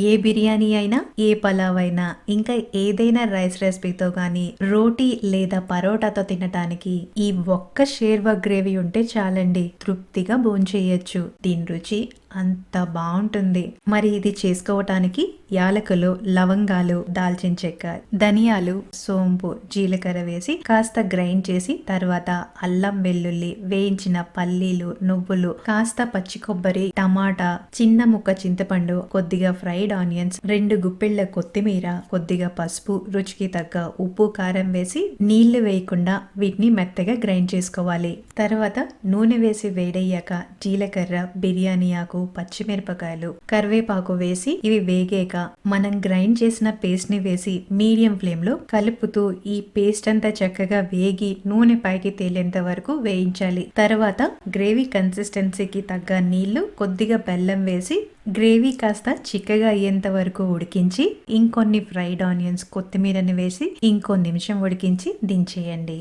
ఏ బిర్యానీ అయినా ఏ పలావ్ అయినా ఇంకా ఏదైనా రైస్ రెసిపీతో కానీ రోటీ లేదా పరోటాతో తినటానికి ఈ ఒక్క షేర్వా గ్రేవీ ఉంటే చాలండి. తృప్తిగా భోంచేయొచ్చు. దీని రుచి అంత బాగుంటుంది. మరి ఇది చేసుకోవటానికి యాలకులు లవంగాలు దాల్చిన చెక్క ధనియాలు సోంపు జీలకర్ర వేసి కాస్త గ్రైండ్ చేసి తర్వాత అల్లం వెల్లుల్లి వేయించిన పల్లీలు నువ్వులు కాస్త పచ్చి కొబ్బరి టమాటా చిన్న ముక్క చింతపండు కొద్దిగా ఫ్రైడ్ ఆనియన్స్ రెండు గుప్పెళ్ళ కొత్తిమీర కొద్దిగా పసుపు రుచికి తగ్గ ఉప్పు కారం వేసి నీళ్ళు వేయకుండా వీటిని మెత్తగా గ్రైండ్ చేసుకోవాలి. తర్వాత నూనె వేసి వేడయ్యాక జీలకర్ర బిర్యానీ ఆకు పచ్చిమిరపకాయలు కరివేపాకు వేసి ఇవి వేగాక మనం గ్రైండ్ చేసిన పేస్ట్ని వేసి మీడియం ఫ్లేమ్లో కలుపుతూ ఈ పేస్ట్ అంతా చక్కగా వేగి నూనె పైకి తేలేంత వరకు వేయించాలి. తర్వాత గ్రేవీ కన్సిస్టెన్సీకి తగ్గ నీళ్ళు కొద్దిగా బెల్లం వేసి గ్రేవీ కాస్త చిక్కగా అయ్యేంత వరకు ఉడికించి ఇంకొన్ని ఫ్రైడ్ ఆనియన్స్ కొత్తిమీరని వేసి ఇంకో నిమిషం ఉడికించి దించేయండి.